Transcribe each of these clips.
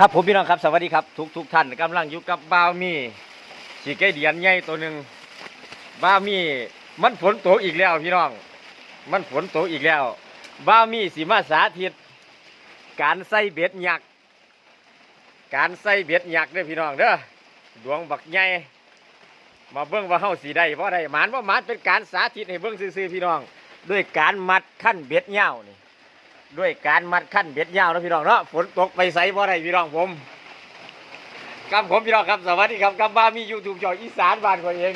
ครับผมพี่น้องครับสวัสดีครับทุกทุกท่านกำลังอยู่กับบ้าวมีสีไก่เดียนใหญ่ตัวหนึ่งบ้าวมีมันฝนตกอีกแล้วพี่น้อง มันฝนตกอีกแล้ว บ้าวมีสีมาสาธิต การใส่เบ็ดหยัก การใส่เบ็ดหยักเด้อพี่น้องเด้อดวงบักใหญ่มาเบิ่งว่าเฮาสีได้เพราะได้หมานว่าหมานเป็นการสาธิตให้เบิ่งซื่อๆพี่น้อง ด้วยการมัดขั้นเบ็ดยานี่ ด้วยการมัดขั้นเบ็ดยาวนะพี่น้องเนาะฝนตกไปใส่บ่ได้พี่น้องผมกับผมพี่น้องครับสวัสดีครับกับบ้ามียูทูบช่องอีสานบ้านคนเอง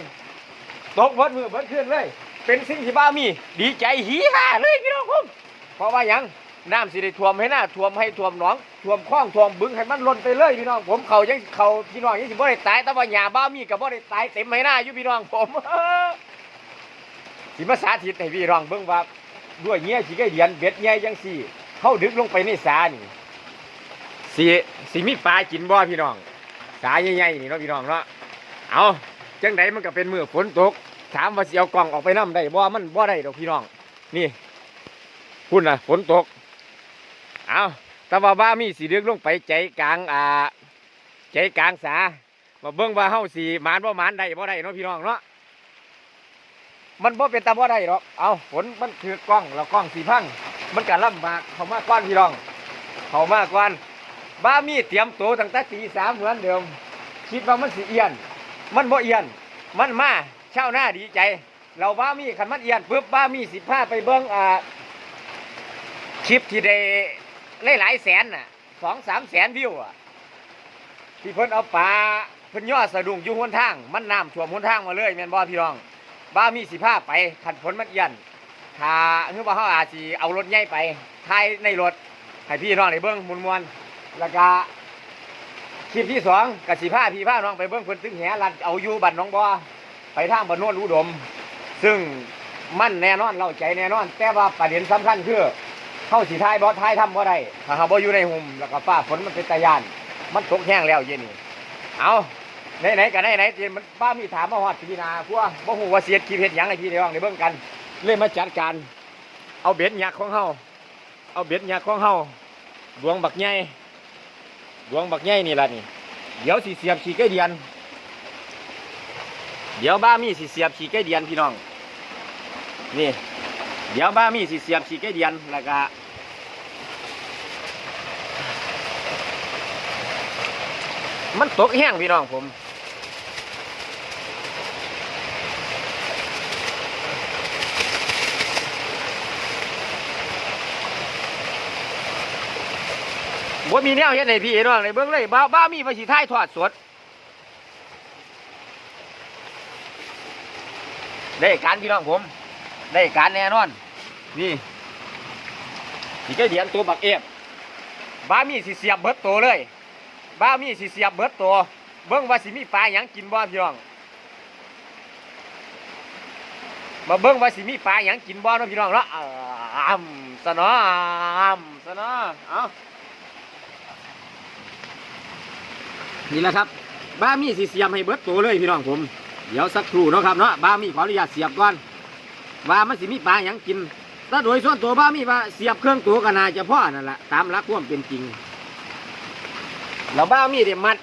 ตกเบิดมือเบิดขึ้นเลย เป็นสิ่งที่บ้ามี ดีใจฮีฮ่าเลยพี่น้องผมเพราะว่ายังน้ำสิได้ท่วมให้หน้าท่วมให้ท่วมหนองท่วมคลองท่วมบึงให้มันล้นไปเลยพี่น้อง ผมเขายังเขาพี่น้องยังสิบ่ได้ตายแต่ว่าหญ้าบ้ามีกับบ่ได้ตายเต็มให้หน้าอยู่พี่น้องผมสิมาสาธิตให้พี่น้องเบิ่งว่า ด้วยเงี้ยสิไก่เดียนเบ็ดใหญ่จังสี่ เข้าดึกลงไปในสานี่สิสิมีปลากินบ่พี่น้อง สาใหญ่ๆนี่เนาะพี่น้องเนาะเอาจังไดมันก็เป็นมือฝนตก ถามว่าสิเอากล่องออกไปน้ำได้บ่มันบ่ได้ดอกพี่น้อง นี่พุ่นะฝนตก เอาแต่ว่าบ้ามีสิดึกลงไปใจกลางอ่าใจกลางสามาเบิ่งว่าเฮาสิหมานบ่หมานได้บ่ได้เนาะพี่น้องเนาะ มันบ่เป็นตาบ่ได้หรอกเอาฝนมันถือกล้องแล้วกล้องสีพัง มันก็ลำบากเขามากกว้านพี่น้อง เขามากกว้านบ้ามีเตรียมตัวตั้งแต่ตีสามเหมือนเดิม คิดว่ามันสิเอียน มันบ่เอียน มันมาเช่าหน้าดีใจ เราบ้ามีขันมันเอียนปุ๊บบ้ามีสิพาไปเบิ้งอ่าคลิปที่ได้หลายแสนน่ะสองสามแสนวิวอะที่เพิ่นเอาปลาเพิ่นย่อสะดุ้งอยู่หนทาง มันน้ำท่วมหนทางมาเลยแม่นบ่พี่น้อง บ้ามีสิผ้าไปขันฝนมันเอียันถ้าคือว่าเขาอาจจะเอารถใหญ่ไปทายในรถให้พี่น้องในเบิ้องมุนมวนๆแล้วก็คลิปที่สองกับสิผ้าพี่ผ้าน้องไปเบิ้องเพิ่นตึงแหลัดเอาอยู่บันน้องบ่อไปทางบันโนนอุดม ซึ่งมั่นแน่นอนเราใจแน่นอน แต่ว่าประเด็นสำคัญคือเข้าสีทายบ่ทายทำบ่ได้ถ้าเขาบ่อยู่ในหุ่มแล้วก็ฟ้าฝนมันเป็นตะยาน มันตกแห้งแล้วเย็นนี่เอา ไหนไหนกันไหนไหนๆที่มันป้ามีถามมาฮอดพี่นาพวกบ่ฮู้ว่าเสียดกี่เฮ็ดหยังไอพี่เดียวในเบิ่งกัน เลยมาจัดการ เอาเบ็ดหยักของเฮาเอาเบ็ดหยักของเฮาดวงบักใหญ่ดวงบักใหญ่นี่ล่ะนี่ เดี๋ยวสิเสียบขี้ไก่เดียน เดี๋ยวบ้ามีสิเสียบขี้ไก่เดียนพี่น้อง นี่ เดี๋ยวบ้ามีสิเสียบขี้ไก่เดียนแล้วก็มันตกแห้งพี่น้องผม ว่มีแนวเฮ็ดให้พี่น้องในเบื้องเลยบ้าบ้ามีภาษีท้ายทอดสดได้การพี่น้องผม ได้การแน่นอน นี่นี่ก็เดียนตัวบักเอฟบ้ามีสิเสียบเบิดตัวเลย บ้ามีสิเสียบเบิดตัวเบิ่งว่าสิมีปลาหยังกินบ่พี่น้องมาเบิ่งว่าสิมีปลาหยังกินบ่เนาะพี่น้องเนาะอ้ำสนออ้ำสนอเอา นี่แหละครับบ้ามีสิเสียบให้เบิดตัวเลยพี่น้องผม เดี๋ยวสักครู่เนาะครับเนาะบ้ามีขออนุญาตเสียบก่อนว่ามันสิมีปลาหยังกินถ้าโดยส่วนตัวบ้ามีว่าเสียบเครื่องตัวก็น่าจะพ่อนั่นแหละตามหลักความเป็นจริงเราบ้ามีเนี่ยมัด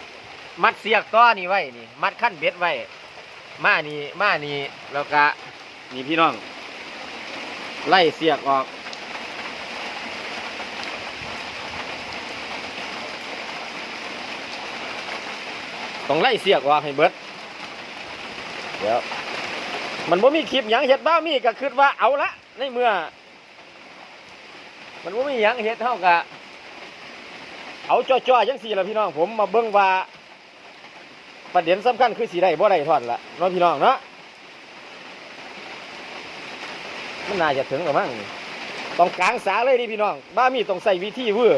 มัดเสียกต้อนี่ไว้นี่ มัดขั้นเบ็ดไว้มานี่มานี่แล้วก็นี่พี่น้อง ไล่เสียกออก ต้องไล่เสียกออกให้เบิดเดี๋ยวมันบ่มีคลิปหยังเห็ดบ้ามีก็คิดว่าเอาละในเมื่อ มันบ่มีหยังเห็ดเท่ากับเอาจ่อๆจังสี่ละพี่น้องผมมาเบิ่งว่าประเด็นสำคัญคือสีได้บ่ได้ทอดละเน้องพี่น้องเนาะมันน่าจะถึงหรือมั้งต้องกลางสาเลยนี่พี่น้องบ้ามีต้องใส่วิธีเวือ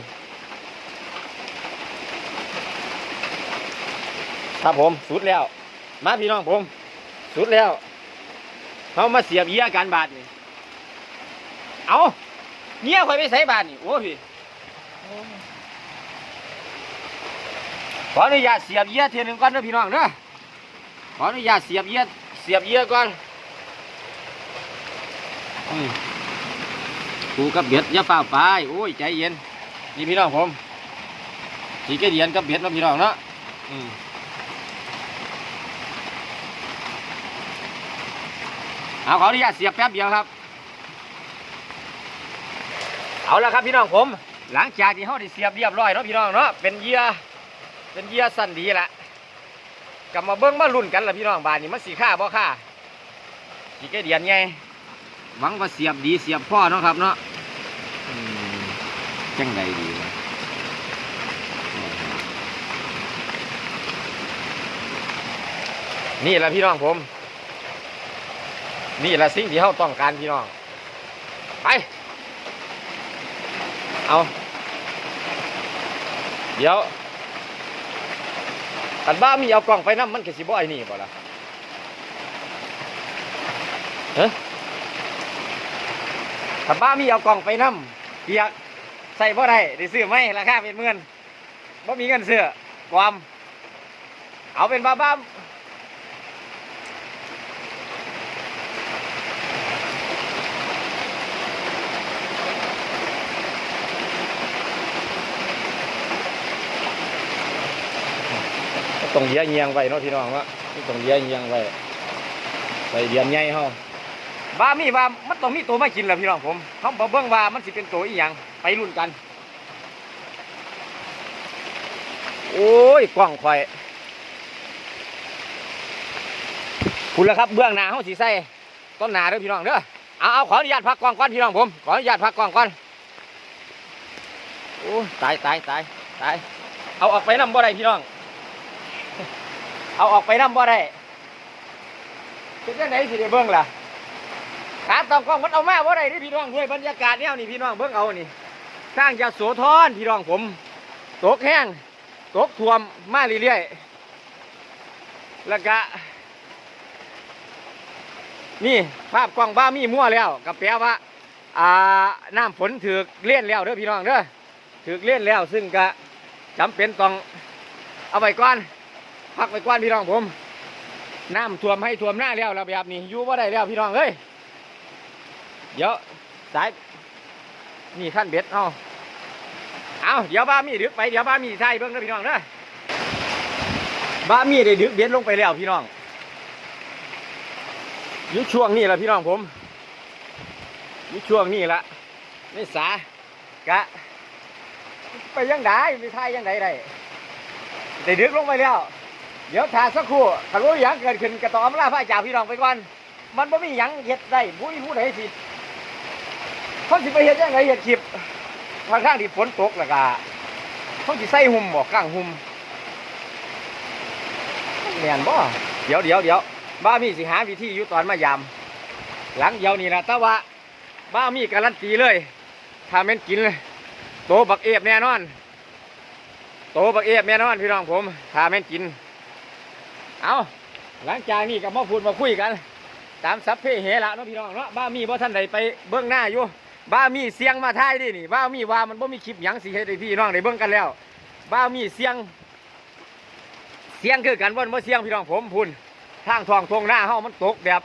ครับผมสุดแล้ว มาพี่น้องผม สุดแล้วเขามาเสียบเยี่ยกันบาทนี่เอาเงี้ยคอยไปใส่บาทนี่โอ้พี่ขออนุญาตเสียบเยี่ยเทียหนึงก่อนนะพี่น้องเด้อขออนุญาตเสียบเยี่ยเสียบเยี่ยก่อนกูกับเบ็ดย่าเฝ้าไปโอ้ยใจเย็นนี่พี่น้องผมขี่ไก่เดียนกับเบ็ดนะพี่น้องเนาะอืม เอาขออนุญาตเสียบแป๊บเดียวครับ เอาละครับพี่น้องผม หลังจากที่เขาได้เสียบเรียบร้อยเนาะพี่น้องเนาะเป็นเยื่อเป็นเยื่อสั้นดีละกลับมาเบิ้งมาลุ่นกันละพี่น้องบานนี้มันสีค่าบ่ค่าขี่ไก่เดียนไงหวังว่าเสียบดีเสียบพ่อเนาะครับเนาะอืมจังใดดีนี่แหละพี่น้องผม นี่แหละสิ่งที่เขาต้องการพี่น้อง ไป เอา เดี๋ยวอันบ้ามีเอากล่องไปน้ำมันกสิบ่ไอ้นี่บ่ล่ะเฮ้ยถ้าบ้ามีเอากล่องไปน้ำเปียกใส่บ่ได้ได้ซื้อไหมราคาเป็นหมื่นบ่มีเงินซื้อความเอาเป็นบ้าบ้า ต้องเลี้ยเงียงไว้เนาะพี่น้องวะต้องเลี้ยเงียงไว้ใส่เดียนใหญ่เฮาบ้ามีว่ามันต้องมีตัวมากินแหละพี่น้องผมเขาบอกเบิ่งว่ามันสิเป็นตัวอีหยังไปรุ่นกัน โอ้ยกล้องข่อยคุณละครับเบื้องหน้าเฮาสิใส่ต้นหน้าเด้อพี่น้องเด้อเอาเอาขออนุญาตพักกล้องก่อนพี่น้องผมขออนุญาตพักกล้องก่อนโอ้ยตายตายตายตายเอาออกไปนำบ่ได้พี่น้อง เอาออกไปน้ำบ่ได้เป็นจังไหนสิได้เบิ่งล่ะขาตองกล้องมันเอามาบ่ได้ที่พี่น้องด้วยบรรยากาศแนวนี่พี่น้องเบิ่งเอานี่สร้างยาโสธรพี่น้องผม ตกแห้งตกท่วมมาเรื่อยๆแล้วก็นี่ภาพกล้องบ้ามีมั่วแล้วก็แปลว่าอ่าน้ำฝนถือเล่นแล้วเด้อพี่น้องเด้อถือเล่นแล้วซึ่งก็จำเป็นต้องเอาไว้ก่อน พักไปกว้านพี่น้องผมน้ำท่วมให้ท่วมหน้าแล้วระแบบนี้อยู่ว่าได้แล้วพี่น้องเอ้ยเดี๋ยวสายนี่ขั้นเบ็ดเอาเอาเดี๋ยวบ้ามีดึกไปเดี๋ยวบ้ามีไทยเบิ้งนะพี่น้องเด้อบ้ามีได้ดึกเบ็ดลงไปแล้วพี่น้องยู่ช่วงนี้แหละพี่น้องผมยู่ช่วงนี้ละไม่สากะ ไปยังได้ไปไทยยังไดได้ได้ดึกลงไปแล้ว เดี๋ยวถ่าสักครู่ถ้ารู้หยังเกิดขึ้นกระต่อมลาพระจาพี่น้องไปก่อน มันบ่มีหยังเฮ็ดได้ผู้มีผู้ใดสิเขาสิไปเฮ็ดยังไงเฮ็ดคลิปทางข้างที่ฝนตกแล้วก็เขาสิใส่หุ่มบ่กลางหุ่มแม่นบ่เดี๋ยวเดี๋ยวเดี๋ยวบ้ามีสิหาวิธีอยู่ตอนมายามหลังเดียวนี่นะแต่ว่าบ้ามีการันตีเลยถ้าแม่นกินเลยโตบักเอฟแน่นอน โตบักเอฟแน่นอนพี่น้องผมถ้าแม่นกิน เอาหลังจากนี้ก็มาพูดมาคุยกัน ตามสัพเพเหระเนาะพี่น้องเนาะบ้ามีบ่ท่านใดไปเบื้องหน้าอยู่บ้ามีเสียงมาท้ายดินี่บ้ามีว่ามันบ่มีคลิปหยังสิให้ได้พี่น้องได้เบิ่งกันแล้วบ้ามีเสียง เสียงคือกันบ่บ่เสียงพี่น้องผมพุ่นทางทองทงหน้าเฮามันตกแบบ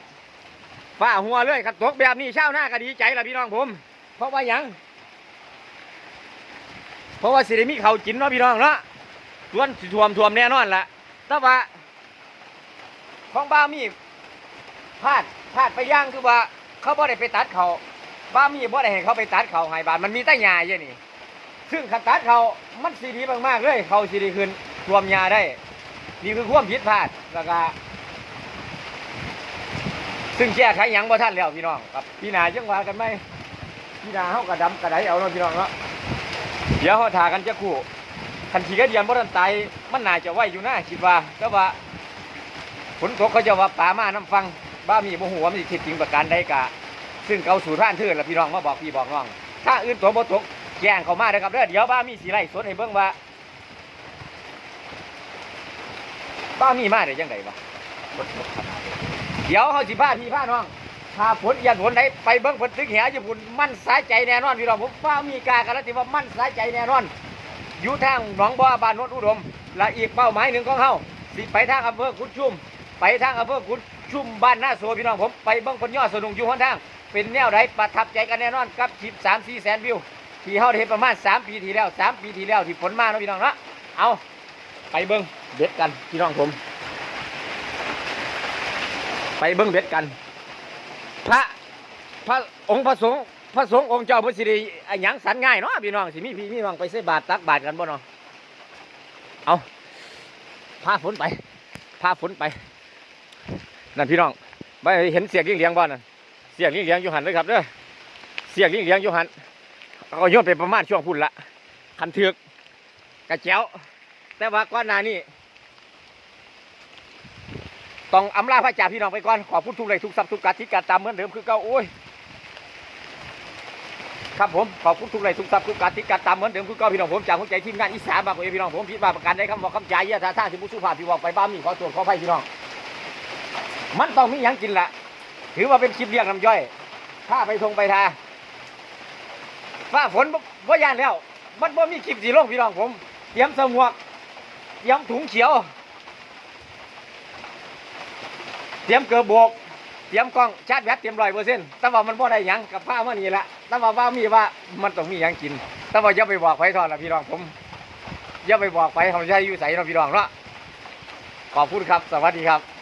ฟ้าหัวเลยคันตกแบบนี้ชาวนาก็ดีใจล่ะพี่น้องผม เพราะว่าหยังเพราะว่าสิได้มีข้าวกินเนาะพี่น้องเนาะส่วนสิท่วมท่วมแน่นอนละแต่ว่า ของบ้ามีพลาดพลาดไปย่างคือว่า เขาบ่ได้ไปตัดเขาบ้ามีบ่ได้ให้เขาไปตัดเขาให้บานมันมีแต่หญ้าอยู่นี่ ซึ่งขันตัดเขามันสีดีมากๆเลยเขาสีดีขึ้นรวมหญ้าได้ นี่คือความผิดพลาดแล้วก็ซึ่งแก้ไขยังบ่ทันแล้วพี่น้องครับพี่นาจังว่ากันไหมพี่นาเฮากระดำกระไดเอาเนาะพี่น้องเนาะเดี๋ยวเขาถากันจะคู่คันขี่กระเดียนบ่ทันตายมันน่าจะไหวอยู่นะคิดว่าแต่ว่า ฝนตกเขาจะว่าป่ามาน้ำฟัง บ้ามีบ่หัวมันสิทิศจริงประการใดกะ ซึ่งเขาสู่ท่านเทื่นละพี่น้องมาบอกพี่บอกน้องถ้าอื่นตัวบ่ตกแจ้งเขามาเด้อครับเด้อเดี๋ยวบ้ามีสีไล่สดให้เบิ่งว่าบ้ามีมาได้ยังไงวะเดี๋ยวเขาสิพาพี่พาน้องถ้าฝนเอียนฝนไหนไปเบิ่งฝนตึกแหญี่ปุ่นมั่นสายใจแน่นอนพี่น้องผมบ้ามีกากันแล้วที่ว่ามั่นสายใจแน่นอน อยู่ทางหนองบัวบ้านนนอุดม และอีกเป้าหมายหนึ่งของเฮาสิไปทางอำเภอกุดชุม ไปทางอำเภอกุดชุมบ้านหน้าโซพี่น้องผมไปเบิ้งคนยอดสนุกอยู่หนทาง เป็นแนวไหนประทับใจกันแน่นอนกับคลิปสามสี่แสนวิว ที่เฮาเห็นประมาณ3ปีที่แล้ว3ปีที่แล้วที่ฝนมาเนาะพี่น้องเนาะเอาไปเบิ้งเบ็ดกันพี่น้องผม ไปเบิ้งเบ็ดกัน พระพระองค์พระสงฆ์พระสงฆ์องค์เจ้าพระสิริอะหยังสันง่ายเนาะพี่น้องสิมีพี่มีน้องไปใส่บาตรตักบาตรกันบ่เนาะเอาพาฝนไปพาฝนไป นั่นพี่น้องไปเห็นเสียกเลี้ยงเลี้ยงบ่นั่นเสียกเลี้ยงเลี้ยงอยู่หันเลยครับเด้อเสียกเลี้ยงเลี้ยงอยู่หันเอาโยนไปประมาณช่วงพุ่นละคันเถือกกระเจ้วแต่ว่าก่อนนานี้ต้องอำลาพระจ่าพี่น้องไปก่อนขอบคุณทุกเลยทุกทรัพย์ทุกการที่การตามเหมือนเดิมคือเก่าโอ้ยครับผมขอบคุณทุกเลยทุกทรัพย์ทุกการที่การตามเหมือนเดิมคือเก่าพี่น้องผมจากหัวใจทีมงานอีสานบางเอพี่น้องผมผิดบาประการใดคำบอกคำจ่ายเยี่ยท่าทางที่ผู้สุภาพที่บอกไปบ้ามีขอตรวจขออภัยพี่น้อง มันต้องมีหยังกินละถือว่าเป็นคลิปเลี้ยงน้ำย่อยถ้าไปทงไปทาฟ้าฝนบ่ยานแล้ว มันบ่มีคลิปสีลงพี่น้องผม เตรียมสมวก เตรียมถุงเขียว เตรียมเกือโบกเตรียมกล้องชาร์จแบตเตรียมร้อยเปอร์เซ็นต์แต่ว่ามันบ่ได้หยังกับผ้ามันนี่ละแต่ว่าว่ามีว่ามันต้องมีหยังกิน แต่ว่าอย่าไปบอกไฟทอดละพี่น้องผมอย่าไปบอกไฟของใจอยู่ใส่เราพี่น้องเนาะขอบคุณครับ สวัสดีครับ